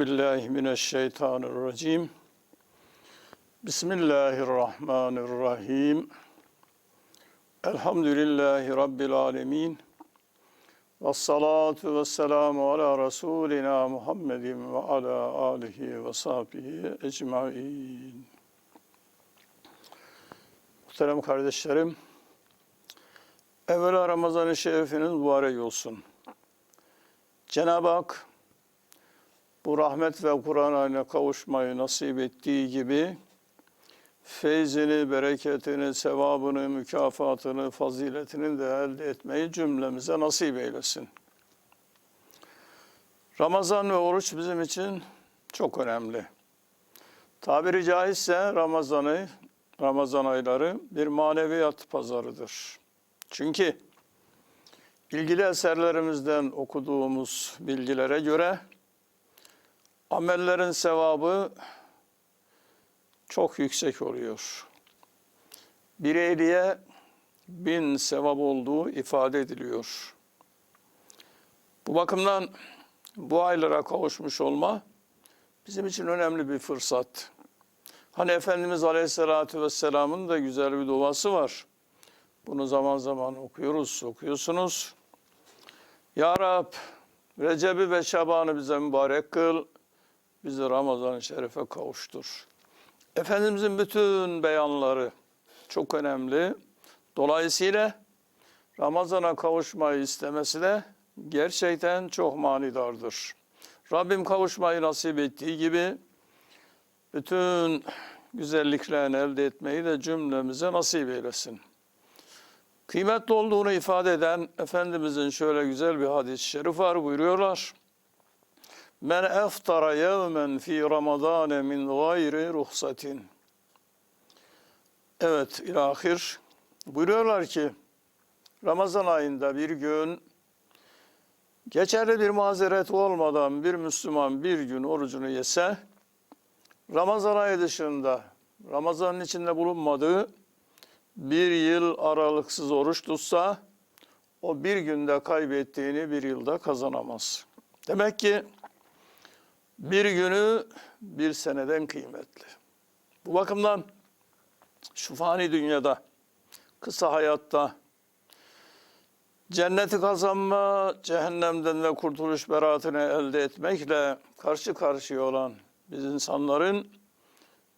Euzu. Bismillahirrahmanirrahim. Elhamdülillahi rabbil alamin. Ves salatu vesselamu ala rasulina Muhammedin ve ala alihi ve sahbihi ecmaîn. Muhterem kardeşlerim, evvela Ramazan-ı Şerifiniz mübarek olsun. Cenab-ı Hak bu rahmet ve Kur'an ayına kavuşmayı nasip ettiği gibi feyzini, bereketini, sevabını, mükafatını, faziletini de elde etmeyi cümlemize nasip eylesin. Ramazan ve oruç bizim için çok önemli. Tabiri caizse Ramazan'ı, Ramazan ayları bir maneviyat pazarıdır. Çünkü ilgili eserlerimizden okuduğumuz bilgilere göre amellerin sevabı çok yüksek oluyor. Bir eğriye bin sevap olduğu ifade ediliyor. Bu bakımdan bu aylara kavuşmuş olma bizim için önemli bir fırsat. Hani Efendimiz Aleyhisselatü Vesselam'ın da güzel bir duası var. Bunu zaman zaman okuyoruz, okuyorsunuz. Ya Rab, Recep'i ve Şaban'ı bize mübarek kıl, bizi Ramazan-ı Şerif'e kavuştur. Efendimizin bütün beyanları çok önemli. Dolayısıyla Ramazan'a kavuşmayı istemesi de gerçekten çok manidardır. Rabbim kavuşmayı nasip ettiği gibi bütün güzelliklerini elde etmeyi de cümlemize nasip eylesin. Kıymetli olduğunu ifade eden Efendimizin şöyle güzel bir hadis-i şerif var buyuruyorlar. Men eftara yevmen fi ramadane min gayri ruhsatin. Evet ilahir buyuruyorlar ki Ramazan ayında bir gün geçerli bir mazeret olmadan bir Müslüman bir gün orucunu yese Ramazan ayı dışında Ramazanın içinde bulunmadığı bir yıl aralıksız oruç tutsa o bir günde kaybettiğini bir yılda kazanamaz. Demek ki bir günü bir seneden kıymetli. Bu bakımdan şu fani dünyada, kısa hayatta cenneti kazanma, cehennemden de kurtuluş beraatini elde etmekle karşı karşıya olan biz insanların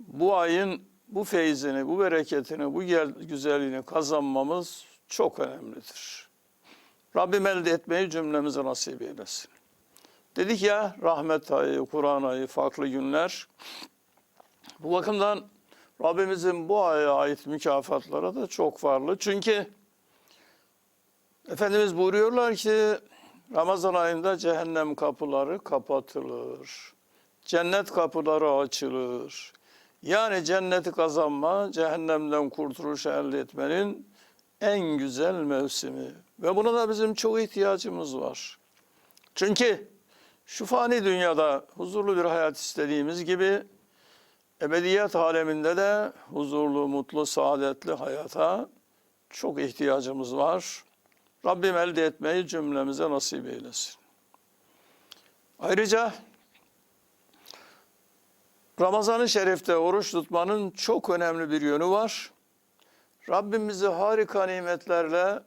bu ayın bu feyzini, bu bereketini, bu güzelliğini kazanmamız çok önemlidir. Rabbim elde etmeyi cümlemize nasip eylesin. Dedik ya rahmet ayı, Kur'an ayı, farklı günler. Bu bakımdan Rabbimizin bu aya ait mükafatları da çok farklı. Çünkü Efendimiz buyuruyorlar ki Ramazan ayında cehennem kapıları kapatılır. Cennet kapıları açılır. Yani cenneti kazanma, cehennemden kurtuluş elde etmenin en güzel mevsimi. Ve buna da bizim çok ihtiyacımız var. Çünkü şu fani dünyada huzurlu bir hayat istediğimiz gibi ebediyet aleminde de huzurlu, mutlu, saadetli hayata çok ihtiyacımız var. Rabbim elde etmeyi cümlemize nasip eylesin. Ayrıca Ramazan-ı Şerif'te oruç tutmanın çok önemli bir yönü var. Rabbim bizi harika nimetlerle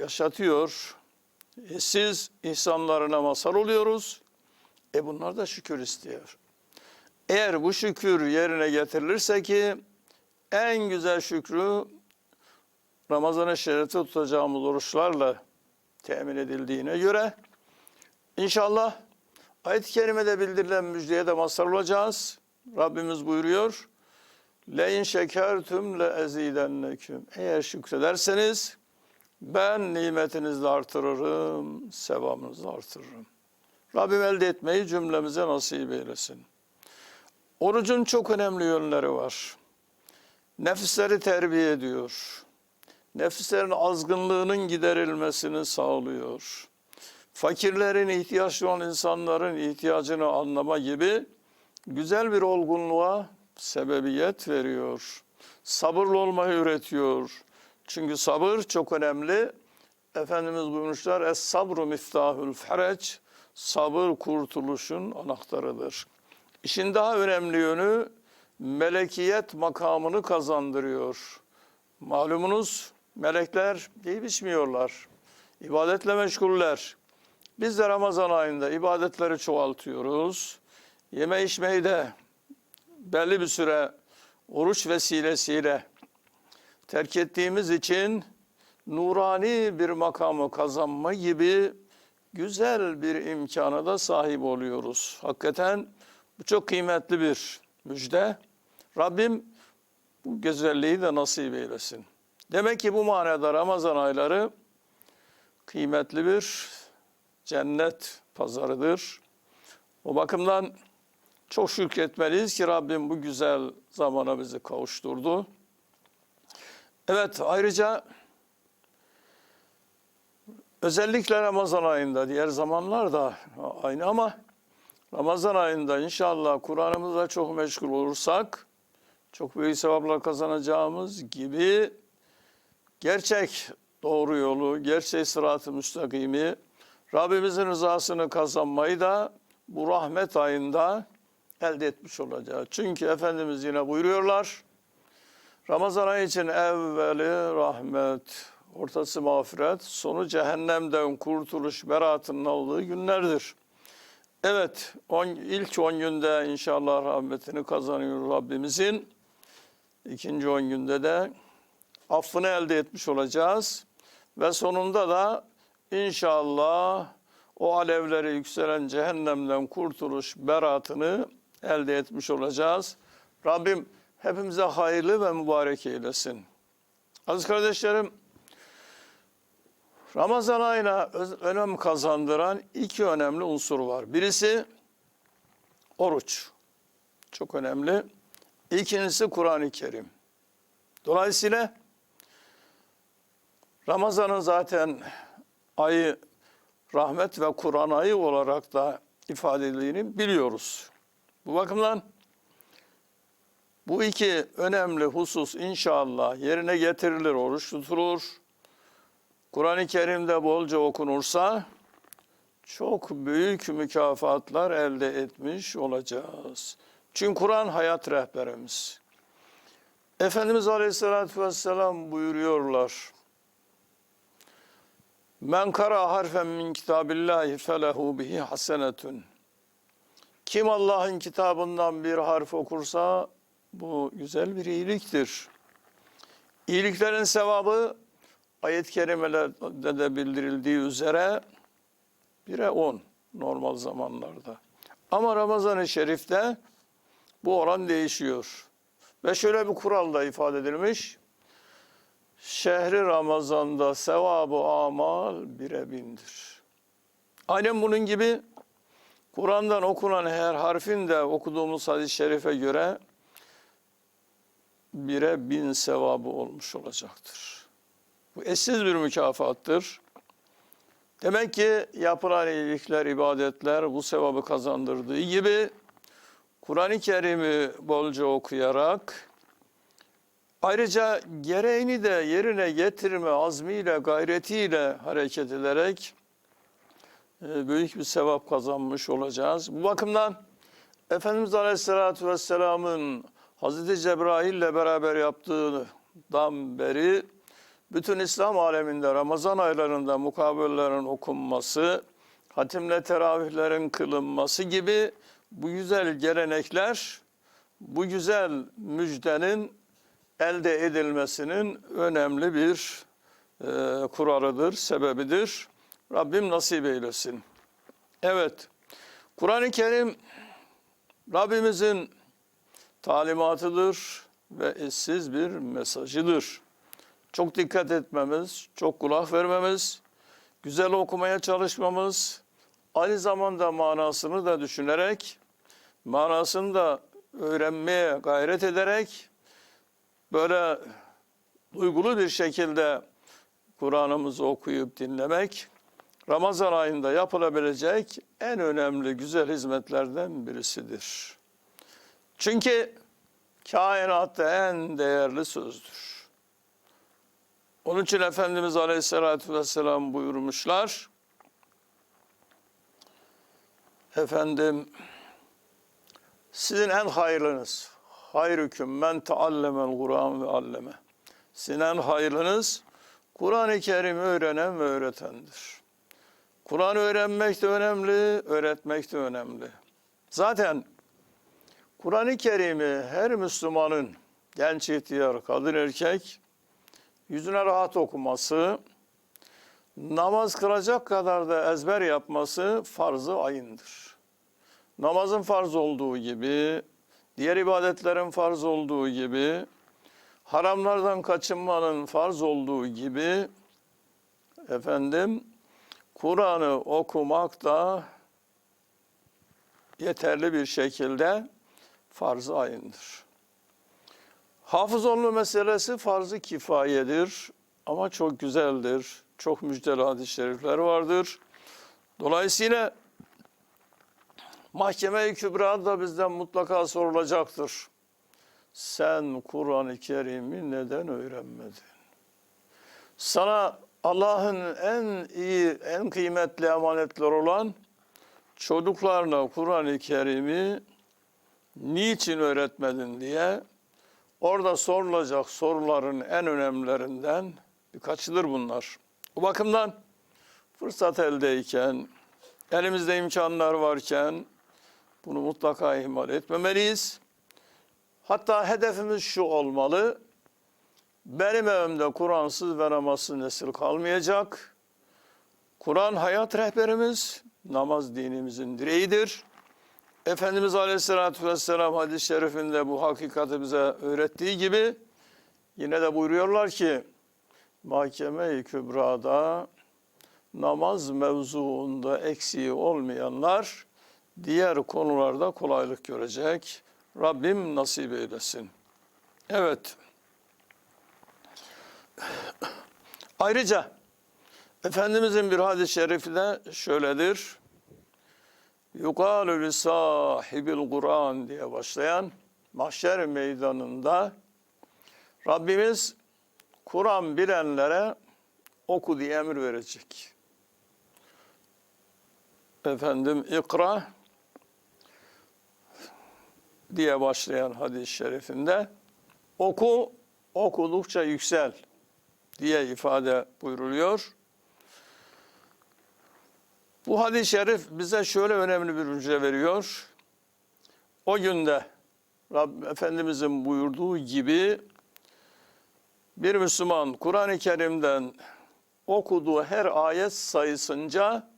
yaşatıyor. E siz ihsanlarına mazhar oluyoruz. E bunlar da şükür istiyor. Eğer bu şükür yerine getirilirse ki en güzel şükrü Ramazan-ı tutacağımız oruçlarla temin edildiğine göre inşallah ayet-i kerimede bildirilen müjdeye de mazhar olacağız. Rabbimiz buyuruyor. Le in şekertum le ezidenneküm. Eğer şükrederseniz ben nimetinizle artırırım, sevabınızı artırırım. Rabbim elde etmeyi cümlemize nasip eylesin. Orucun çok önemli yönleri var. Nefisleri terbiye ediyor. Nefislerin azgınlığının giderilmesini sağlıyor. Fakirlerin, ihtiyaçlı olan insanların ihtiyacını anlama gibi güzel bir olgunluğa sebebiyet veriyor. Sabırlı olmayı öğretiyor. Çünkü sabır çok önemli. Efendimiz buyurmuşlar es sabru miftahul fereç. sabır kurtuluşun anahtarıdır. İşin daha önemli yönü melekiyet makamını kazandırıyor. Malumunuz melekler yiyip içmiyorlar. İbadetle meşguller. Biz de Ramazan ayında ibadetleri çoğaltıyoruz. Yeme içmeyi de belli bir süre oruç vesilesiyle terk ettiğimiz için nurani bir makamı kazanma gibi güzel bir imkana da sahip oluyoruz. Hakikaten bu çok kıymetli bir müjde. Rabbim bu güzelliği de nasip eylesin. Demek ki bu manada Ramazan ayları kıymetli bir cennet pazarıdır. O bakımdan çok şükretmeliyiz ki Rabbim bu güzel zamana bizi kavuşturdu. Evet ayrıca özellikle Ramazan ayında diğer zamanlar da aynı ama Ramazan ayında inşallah Kur'an'ımızla çok meşgul olursak çok büyük sevaplar kazanacağımız gibi gerçek doğru yolu, gerçek sırat-ı müstakimi, Rabbimizin rızasını kazanmayı da bu rahmet ayında elde etmiş olacağız. Çünkü Efendimiz yine buyuruyorlar, Ramazan ayı için evveli rahmet, ortası mağfiret, sonu cehennemden kurtuluş, beratının olduğu günlerdir. Evet, on, ilk 10 günde inşallah rahmetini kazanıyor Rabbimizin. İkinci 10 günde de affını elde etmiş olacağız. Ve sonunda da inşallah o alevleri yükselen cehennemden kurtuluş beratını elde etmiş olacağız. Rabbim hepimize hayırlı ve mübarek eylesin. Aziz kardeşlerim, Ramazan ayına önem kazandıran iki önemli unsur var. Birisi oruç. Çok önemli. İkincisi Kur'an-ı Kerim. Dolayısıyla Ramazan'ın zaten ayı rahmet ve Kur'an ayı olarak da ifade edildiğini biliyoruz. Bu bakımdan bu iki önemli husus inşallah yerine getirilir, oruç tutulur. Kur'an-ı Kerim'de bolca okunursa çok büyük mükafatlar elde etmiş olacağız. Çünkü Kur'an hayat rehberimiz. Efendimiz Aleyhisselatü Vesselam buyuruyorlar. Men kara harfen min kitabillahi felehu bihi hasenetun. Kim Allah'ın kitabından bir harf okursa bu güzel bir iyiliktir. İyiliklerin sevabı ayet-i kerimelerde de bildirildiği üzere bire on normal zamanlarda. Ama Ramazan-ı Şerif'te bu oran değişiyor. Ve şöyle bir kural da ifade edilmiş. Şehri Ramazan'da sevabı amal bire bindir. Aynen bunun gibi Kur'an'dan okunan her harfin de okuduğumuz hadis-i şerife göre bire bin sevabı olmuş olacaktır. Bu eşsiz bir mükafattır. Demek ki yapılan iyilikler, ibadetler bu sevabı kazandırdığı gibi Kur'an-ı Kerim'i bolca okuyarak ayrıca gereğini de yerine getirme azmiyle, gayretiyle hareket ederek e, büyük bir sevap kazanmış olacağız. Bu bakımdan Efendimiz Aleyhisselatü Vesselam'ın Hazreti Cebrail ile beraber yaptığından beri bütün İslam aleminde Ramazan aylarında mukabellerin okunması, hatimle teravihlerin kılınması gibi bu güzel gelenekler, bu güzel müjdenin elde edilmesinin önemli bir e, kuralıdır, sebebidir. Rabbim nasip eylesin. Evet, Kur'an-ı Kerim Rabbimizin talimatıdır ve eşsiz bir mesajıdır. Çok dikkat etmemiz, çok kulak vermemiz, güzel okumaya çalışmamız, aynı zamanda manasını da düşünerek, manasını da öğrenmeye gayret ederek, böyle duygulu bir şekilde Kur'an'ımızı okuyup dinlemek, Ramazan ayında yapılabilecek en önemli güzel hizmetlerden birisidir. Çünkü kainatta en değerli sözdür. Onun için Efendimiz Aleyhisselatü Vesselam buyurmuşlar. Efendim sizin en hayırlınız hayrüküm men taallemel Kur'an ve alleme. Sizin en hayırlınız Kur'an-ı Kerim'i öğrenen ve öğretendir. Kur'an öğrenmek de önemli, öğretmek de önemli. Zaten Kur'an-ı Kerim'i her Müslümanın genç ihtiyar, kadın erkek yüzüne rahat okuması, namaz kılacak kadar da ezber yapması farz-ı ayındır. Namazın farz olduğu gibi, diğer ibadetlerin farz olduğu gibi, haramlardan kaçınmanın farz olduğu gibi, efendim, Kur'an'ı okumak da yeterli bir şekilde farz-ı ayındır. Hafız olma meselesi farz-ı kifayedir ama çok güzeldir. Çok müjdeli hadis-i şerifler vardır. Dolayısıyla mahkeme-i kübra da bizden mutlaka sorulacaktır. Sen Kur'an-ı Kerim'i neden öğrenmedin? Sana Allah'ın en iyi, en kıymetli emanetler olan çocuklarına Kur'an-ı Kerim'i niçin öğretmedin diye orada sorulacak soruların en önemlilerinden birkaçıdır bunlar. Bu bakımdan fırsat eldeyken, elimizde imkanlar varken bunu mutlaka ihmal etmemeliyiz. Hatta hedefimiz şu olmalı. Benim evimde Kur'ansız ve namazsız nesil kalmayacak. Kur'an hayat rehberimiz, namaz dinimizin direğidir. Efendimiz Aleyhisselatü Vesselam hadis-i şerifinde bu hakikati bize öğrettiği gibi yine de buyuruyorlar ki Mahkeme-i Kübra'da namaz mevzuunda eksiği olmayanlar diğer konularda kolaylık görecek. Rabbim nasip eylesin. Evet. Ayrıca Efendimizin bir hadis-i şerifi de şöyledir. Yukalu li sahibil Kur'an diye başlayan mahşer meydanında Rabbimiz Kur'an bilenlere oku diye emir verecek. Efendim ikra diye başlayan hadis-i şerifinde oku, okudukça yüksel diye ifade buyruluyor. Bu hadis-i şerif bize şöyle önemli bir müjde veriyor. O günde Rabb Efendimizin buyurduğu gibi bir Müslüman Kur'an-ı Kerim'den okuduğu her ayet sayısınca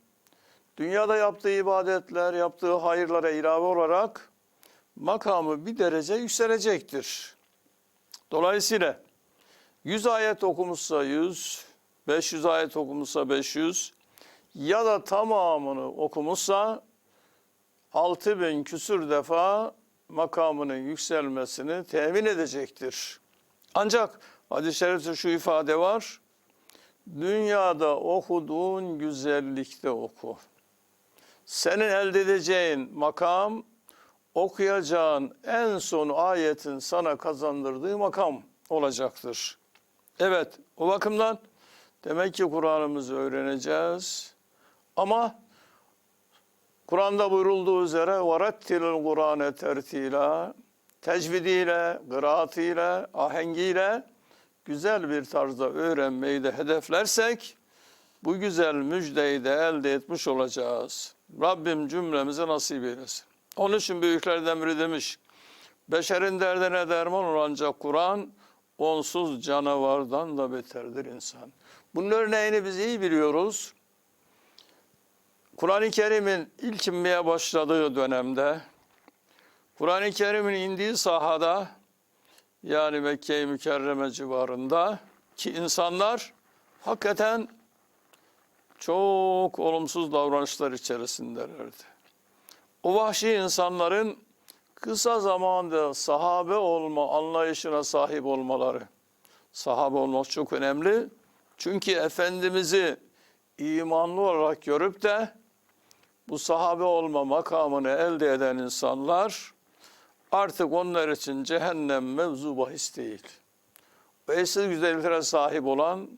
dünyada yaptığı ibadetler, yaptığı hayırlara ilave olarak makamı bir derece yükselecektir. Dolayısıyla 100 ayet okumuşsa 100, 500 ayet okumuşsa 500 ya da tamamını okumuşsa 6000 küsür defa makamının yükselmesini temin edecektir. Ancak hadis-i şerifte şu ifade var. Dünyada okuduğun güzellikte oku. Senin elde edeceğin makam okuyacağın en son ayetin sana kazandırdığı makam olacaktır. Evet, o bakımdan demek ki Kur'an'ımızı öğreneceğiz. Ama Kur'an'da buyurulduğu üzere وَرَتِّلُ Kur'an'e tertila tecvidiyle, kıraatıyla, ahengiyle güzel bir tarzda öğrenmeyi de hedeflersek bu güzel müjdeyi de elde etmiş olacağız. Rabbim cümlemize nasip eylesin. Onun için büyüklerden biri demiş, beşerin derdine derman olan ancak Kur'an, onsuz canavardan da beterdir insan. Bunun örneğini biz iyi biliyoruz. Kur'an-ı Kerim'in ilk inmeye başladığı dönemde, Kur'an-ı Kerim'in indiği sahada, yani Mekke-i Mükerreme civarında ki insanlar hakikaten çok olumsuz davranışlar içerisindelerdi. O vahşi insanların kısa zamanda sahabe olma anlayışına sahip olmaları. Sahabe olmak çok önemli. Çünkü Efendimiz'i imanlı olarak görüp de bu sahabe olma makamını elde eden insanlar artık onlar için cehennem mevzu bahis değil. O eşsiz güzelliklere sahip olan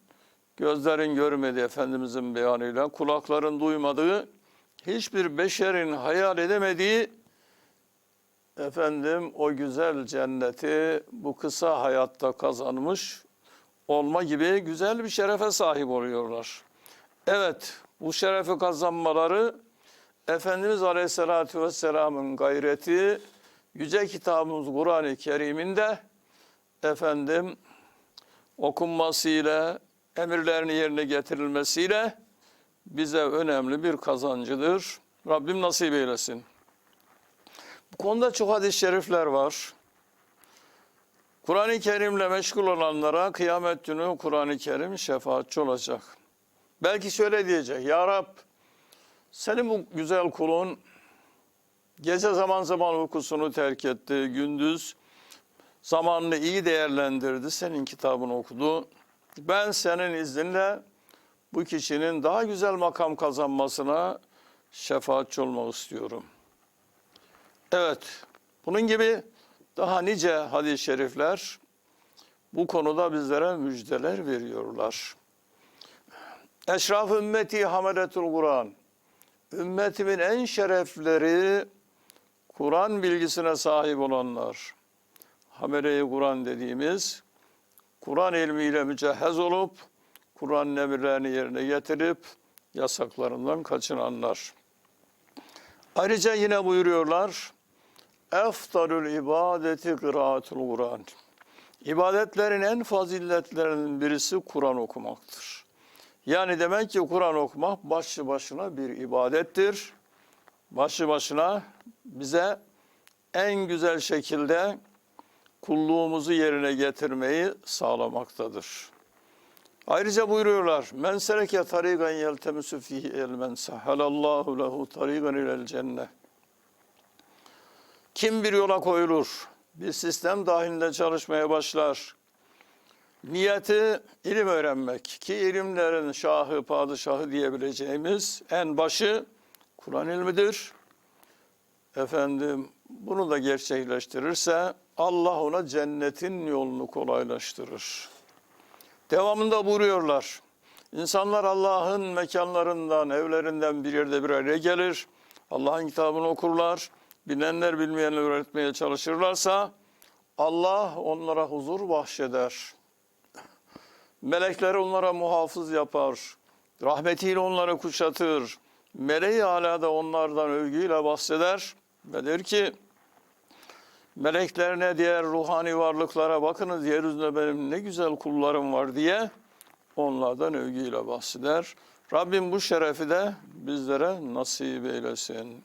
gözlerin görmediği Efendimizin beyanıyla kulakların duymadığı hiçbir beşerin hayal edemediği efendim o güzel cenneti bu kısa hayatta kazanmış olma gibi güzel bir şerefe sahip oluyorlar. Evet, bu şerefi kazanmaları Efendimiz Aleyhisselatü Vesselam'ın gayreti yüce kitabımız Kur'an-ı Kerim'inde efendim okunmasıyla, emirlerini yerine getirilmesiyle bize önemli bir kazancıdır. Rabbim nasip eylesin. Bu konuda çok hadis-i şerifler var. Kur'an-ı Kerim'le meşgul olanlara kıyamet günü Kur'an-ı Kerim şefaatçi olacak. Belki şöyle diyecek, Ya Rab senin bu güzel kulun gece zaman zaman uykusunu terk etti, gündüz zamanını iyi değerlendirdi, senin kitabını okudu. Ben senin izninle bu kişinin daha güzel makam kazanmasına şefaatçi olmak istiyorum. Evet, bunun gibi daha nice hadis-i şerifler bu konuda bizlere müjdeler veriyorlar. Eşraf ümmeti hameletul Kur'an. Ümmetimin en şerefleri Kur'an bilgisine sahip olanlar. Hamele-i Kur'an dediğimiz Kur'an ilmiyle mücehhez olup Kur'an emirlerini yerine getirip yasaklarından kaçınanlar. Ayrıca yine buyuruyorlar. Eftalül ibadeti kıraatul Kur'an. İbadetlerin en faziletlerinin birisi Kur'an okumaktır. Yani demek ki Kur'an okumak başlı başına bir ibadettir. Başlı başına bize en güzel şekilde kulluğumuzu yerine getirmeyi sağlamaktadır. Ayrıca buyuruyorlar. Men sereke tarigan yeltemisu fihi elmen sahhalallahu lehu tarigan ilel cennet. Kim bir yola koyulur, bir sistem dahilinde çalışmaya başlar. Niyeti ilim öğrenmek ki ilimlerin şahı, padişahı diyebileceğimiz en başı Kur'an ilmidir. Efendim bunu da gerçekleştirirse Allah ona cennetin yolunu kolaylaştırır. Devamında buyuruyorlar. İnsanlar Allah'ın mekanlarından, evlerinden bir yerde bir araya gelir. Allah'ın kitabını okurlar. Bilenler bilmeyenler öğretmeye çalışırlarsa Allah onlara huzur bahşeder. Melekler onlara muhafız yapar. Rahmetiyle onları kuşatır. Meleği hala da onlardan övgüyle bahseder ve der ki meleklerine diğer ruhani varlıklara bakınız yeryüzünde benim ne güzel kullarım var diye onlardan övgüyle bahseder. Rabbim bu şerefi de bizlere nasip eylesin.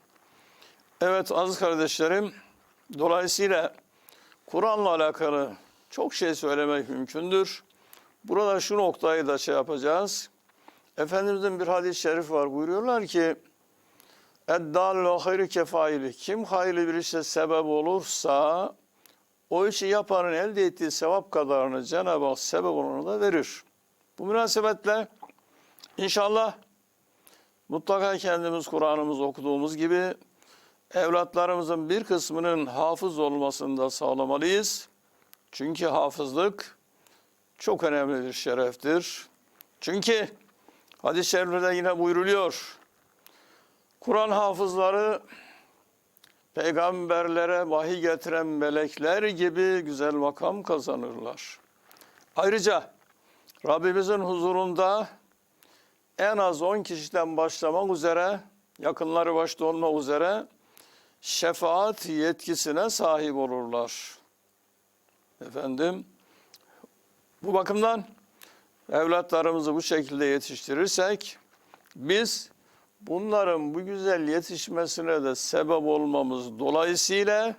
Evet aziz kardeşlerim, dolayısıyla Kur'an'la alakalı çok şey söylemek mümkündür. Burada şu noktayı da şey yapacağız. Efendimizin bir hadis-i şerif var. Buyuruyorlar ki Eddâlu hayri kefaili. Kim hayırlı bir işe sebep olursa o işi yapanın elde ettiği sevap kadarını Cenab-ı Hak sebep olanı da verir. Bu münasebetle inşallah mutlaka kendimiz Kur'an'ımızı okuduğumuz gibi evlatlarımızın bir kısmının hafız olmasını da sağlamalıyız. Çünkü hafızlık çok önemli bir şereftir. Çünkü hadis-i şeriflerde yine buyruluyor. Kur'an hafızları peygamberlere vahiy getiren melekler gibi güzel makam kazanırlar. Ayrıca Rabbimizin huzurunda en az 10 kişiden başlamak üzere, yakınları başta olmak üzere şefaat yetkisine sahip olurlar. Efendim, bu bakımdan evlatlarımızı bu şekilde yetiştirirsek biz bunların bu güzel yetişmesine de sebep olmamız dolayısıyla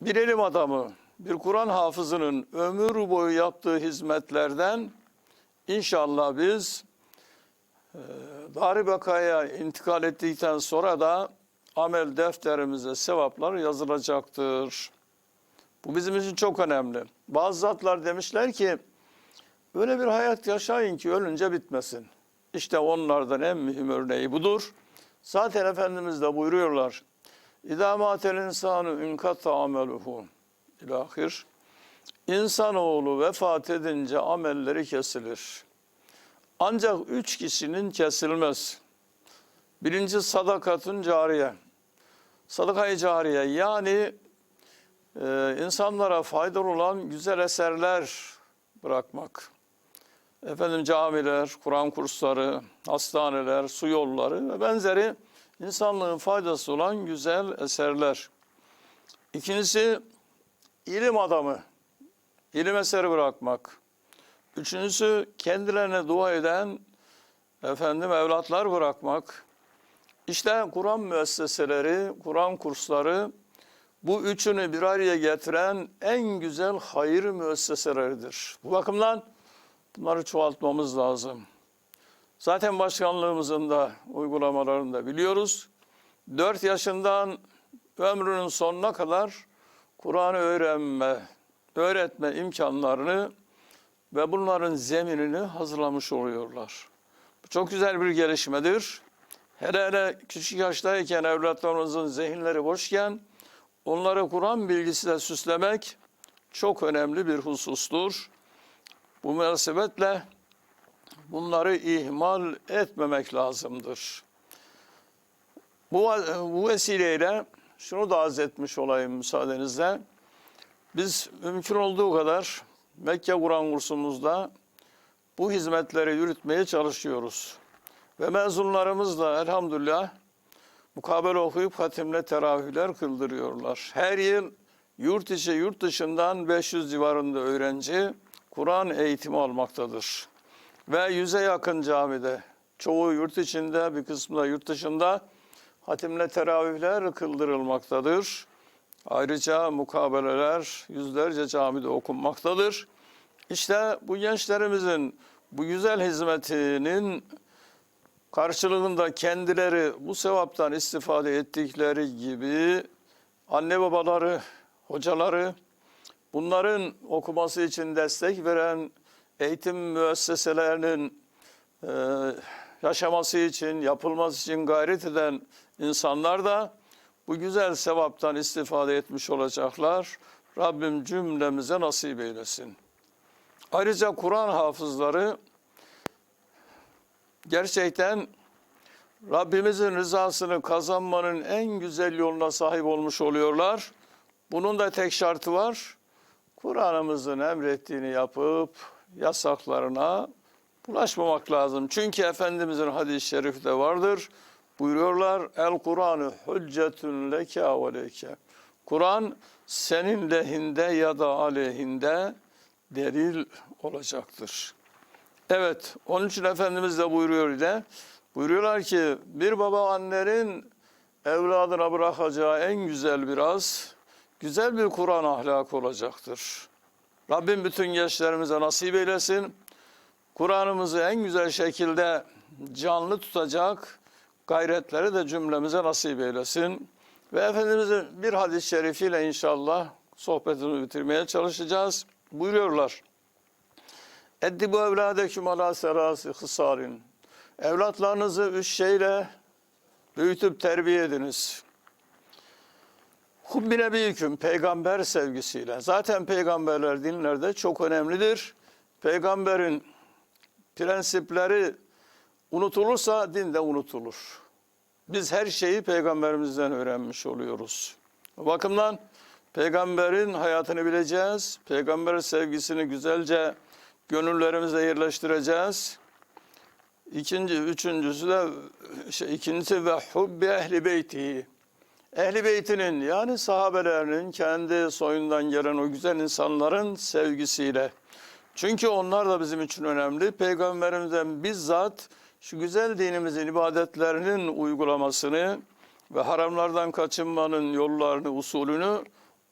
bir ilim adamı, bir Kur'an hafızının ömür boyu yaptığı hizmetlerden inşallah biz e, Bekaya intikal ettikten sonra da amel defterimize sevaplar yazılacaktır. Bu bizim için çok önemli. Bazı zatlar demişler ki öyle bir hayat yaşayın ki ölünce bitmesin. İşte onlardan en mühim örneği budur. Zaten Efendimiz de buyuruyorlar. İdâ mâtel insânu inkata ameluhu. İlahir. İnsanoğlu vefat edince amelleri kesilir. Ancak üç kişinin kesilmez. Birinci sadakatun cariye. Sadakayı cariye yani e, insanlara faydalı olan güzel eserler bırakmak. Efendim camiler, Kur'an kursları, hastaneler, su yolları ve benzeri insanlığın faydası olan güzel eserler. İkincisi ilim adamı, ilim eseri bırakmak. Üçüncüsü kendilerine dua eden efendim evlatlar bırakmak. İşte Kur'an müesseseleri, Kur'an kursları bu üçünü bir araya getiren en güzel hayır müesseseleridir. Bu bakımdan bunları çoğaltmamız lazım. Zaten başkanlığımızın da uygulamalarını da biliyoruz. 4 yaşından ömrünün sonuna kadar Kur'an'ı öğrenme, öğretme imkanlarını ve bunların zeminini hazırlamış oluyorlar. Bu çok güzel bir gelişmedir. Hele hele küçük yaştayken evlatlarımızın zihinleri boşken onları Kur'an bilgisiyle süslemek çok önemli bir husustur. Bu münasebetle bunları ihmal etmemek lazımdır. Bu, bu vesileyle şunu da arz etmiş olayım müsaadenizle. Biz mümkün olduğu kadar Mekke Kur'an kursumuzda bu hizmetleri yürütmeye çalışıyoruz. Ve mezunlarımız da elhamdülillah mukabele okuyup hatimle teravihler kıldırıyorlar. Her yıl yurt içi yurt dışından 500 civarında öğrenci Kur'an eğitimi almaktadır. Ve yüze yakın camide, çoğu yurt içinde bir kısmı da yurt dışında hatimle teravihler kıldırılmaktadır. Ayrıca mukabeleler yüzlerce camide okunmaktadır. İşte bu gençlerimizin bu güzel hizmetinin karşılığında kendileri bu sevaptan istifade ettikleri gibi anne babaları, hocaları, bunların okuması için destek veren eğitim müesseselerinin e, yaşaması için, yapılması için gayret eden insanlar da bu güzel sevaptan istifade etmiş olacaklar. Rabbim cümlemize nasip eylesin. Ayrıca Kur'an hafızları gerçekten Rabbimizin rızasını kazanmanın en güzel yoluna sahip olmuş oluyorlar. Bunun da tek şartı var. Kur'an'ımızın emrettiğini yapıp yasaklarına bulaşmamak lazım. Çünkü Efendimizin hadis-i şerifte vardır. Buyuruyorlar el Kur'an'ı hüccetün leke ve. Kur'an senin lehinde ya da aleyhinde delil olacaktır. Evet, onun için Efendimiz de buyuruyor de, buyuruyorlar ki bir baba annenin evladına bırakacağı en güzel biraz, güzel bir Kur'an ahlakı olacaktır. Rabbim bütün gençlerimize nasip eylesin. Kur'an'ımızı en güzel şekilde canlı tutacak gayretleri de cümlemize nasip eylesin. Ve Efendimizin bir hadis-i şerifiyle inşallah sohbetini bitirmeye çalışacağız. Buyuruyorlar. Eddibu evladeküm ala serası hısarin. Evlatlarınızı üç şeyle büyütüp terbiye ediniz. Hubbine büyüküm peygamber sevgisiyle. Zaten peygamberler dinlerde çok önemlidir. Peygamberin prensipleri unutulursa din de unutulur. Biz her şeyi peygamberimizden öğrenmiş oluyoruz. O bakımdan peygamberin hayatını bileceğiz. Peygamber sevgisini güzelce gönüllerimize yerleştireceğiz. İkinci, üçüncüsü de şey, ikincisi ve hubbi ehli beyti. Ehli beytinin yani sahabelerinin kendi soyundan gelen o güzel insanların sevgisiyle. Çünkü onlar da bizim için önemli. Peygamberimizden bizzat şu güzel dinimizin ibadetlerinin uygulamasını ve haramlardan kaçınmanın yollarını, usulünü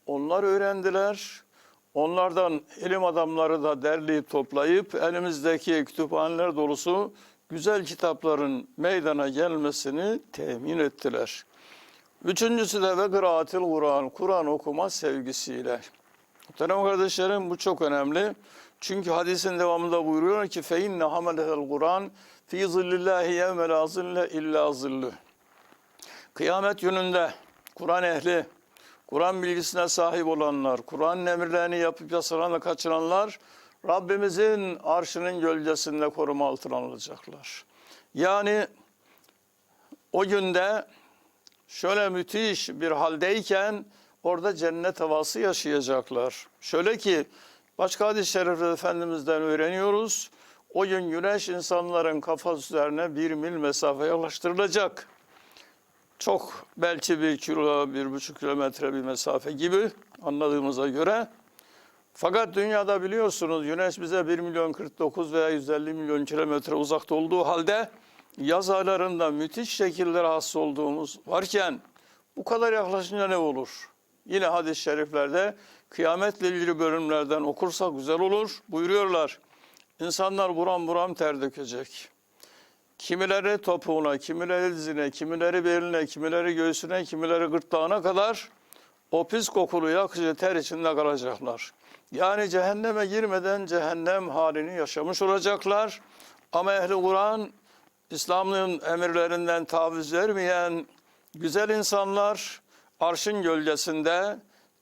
onlar öğrendiler. Onlardan ilim adamları da derleyip toplayıp elimizdeki kütüphaneler dolusu güzel kitapların meydana gelmesini temin ettiler. Üçüncüsü de ve kıraatil Kur'an, Kur'an okuma sevgisiyle. Muhterem kardeşlerim bu çok önemli. Çünkü hadisin devamında buyuruyor ki inne hamelehel Kur'an fi zillillahi yevme la illa zillü. Kıyamet gününde Kur'an ehli, Kur'an bilgisine sahip olanlar, Kur'an'ın emirlerini yapıp yasalarını kaçıranlar Rabbimizin arşının gölgesinde koruma altına alacaklar. Yani o günde şöyle müthiş bir haldeyken orada cennet havası yaşayacaklar. Şöyle ki başka hadis-i şerifte Efendimiz'den öğreniyoruz. O gün güneş insanların kafası üzerine bir mil mesafe ulaştırılacak. Çok belki bir kilo, bir buçuk kilometre bir mesafe gibi anladığımıza göre. Fakat dünyada biliyorsunuz güneş bize 1 milyon 49 veya 150 milyon kilometre uzakta olduğu halde yaz aylarında müthiş şekilde rahatsız olduğumuz varken bu kadar yaklaşınca ne olur? Yine hadis-i şeriflerde kıyametle ilgili bölümlerden okursak güzel olur. Buyuruyorlar. İnsanlar buram buram ter dökecek. Kimileri topuğuna, kimileri dizine, kimileri beline, kimileri göğsüne, kimileri gırtlağına kadar o pis kokulu yakıcı ter içinde kalacaklar. Yani cehenneme girmeden cehennem halini yaşamış olacaklar. Ama ehli Kur'an İslam'ın emirlerinden taviz vermeyen güzel insanlar arşın gölgesinde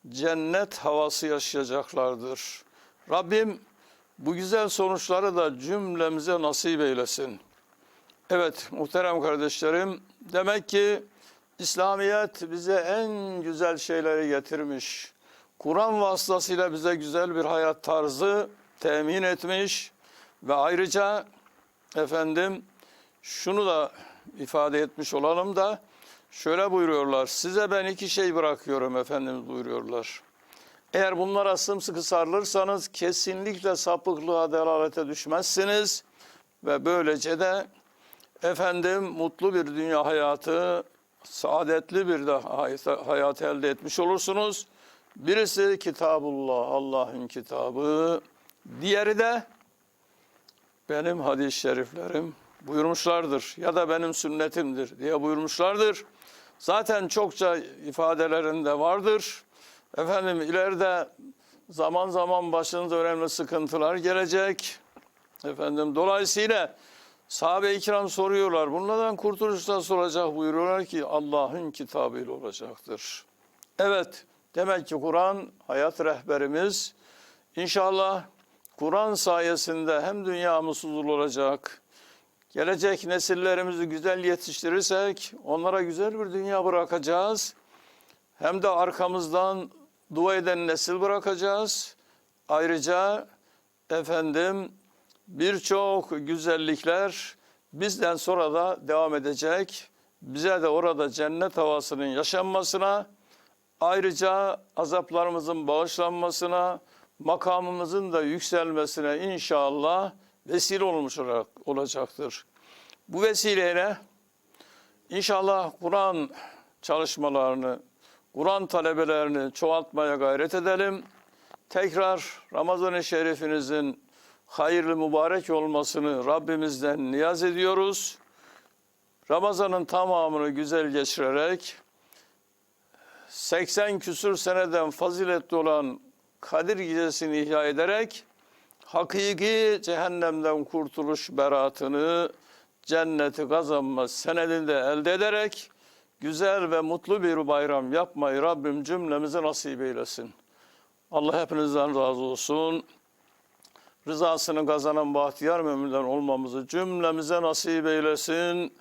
cennet havası yaşayacaklardır. Rabbim bu güzel sonuçları da cümlemize nasip eylesin. Evet muhterem kardeşlerim demek ki İslamiyet bize en güzel şeyleri getirmiş. Kur'an vasıtasıyla bize güzel bir hayat tarzı temin etmiş ve ayrıca efendim şunu da ifade etmiş olalım da şöyle buyuruyorlar. Size ben iki şey bırakıyorum Efendimiz buyuruyorlar. Eğer bunlara sımsıkı sarılırsanız kesinlikle sapıklığa delalete düşmezsiniz ve böylece de efendim mutlu bir dünya hayatı, saadetli bir de hayat elde etmiş olursunuz. Birisi Kitabullah, Allah'ın kitabı. Diğeri de benim hadis-i şeriflerim buyurmuşlardır ya da benim sünnetimdir diye buyurmuşlardır. Zaten çokça ifadelerinde vardır. Efendim ileride zaman zaman başınıza önemli sıkıntılar gelecek. Efendim dolayısıyla sahabe-i kiram soruyorlar. Bunlardan kurtuluş nasıl olacak buyuruyorlar ki Allah'ın kitabıyla olacaktır. Evet demek ki Kur'an hayat rehberimiz. İnşallah Kur'an sayesinde hem dünyamız huzurlu olacak, gelecek nesillerimizi güzel yetiştirirsek onlara güzel bir dünya bırakacağız. Hem de arkamızdan dua eden nesil bırakacağız. Ayrıca efendim birçok güzellikler bizden sonra da devam edecek. Bize de orada cennet havasının yaşanmasına, ayrıca azaplarımızın bağışlanmasına, makamımızın da yükselmesine inşallah vesile olmuş olarak olacaktır. Bu vesileyle inşallah Kur'an çalışmalarını, Kur'an talebelerini çoğaltmaya gayret edelim. Tekrar Ramazan-ı Şerifinizin hayırlı mübarek olmasını Rabbimizden niyaz ediyoruz. Ramazan'ın tamamını güzel geçirerek 80 küsür seneden faziletli olan Kadir Gecesi'ni ihya ederek hakiki cehennemden kurtuluş beratını cenneti kazanma senedini de elde ederek güzel ve mutlu bir bayram yapmayı Rabbim cümlemize nasip eylesin. Allah hepinizden razı olsun. Rızasını kazanan bahtiyar müminler olmamızı cümlemize nasip eylesin.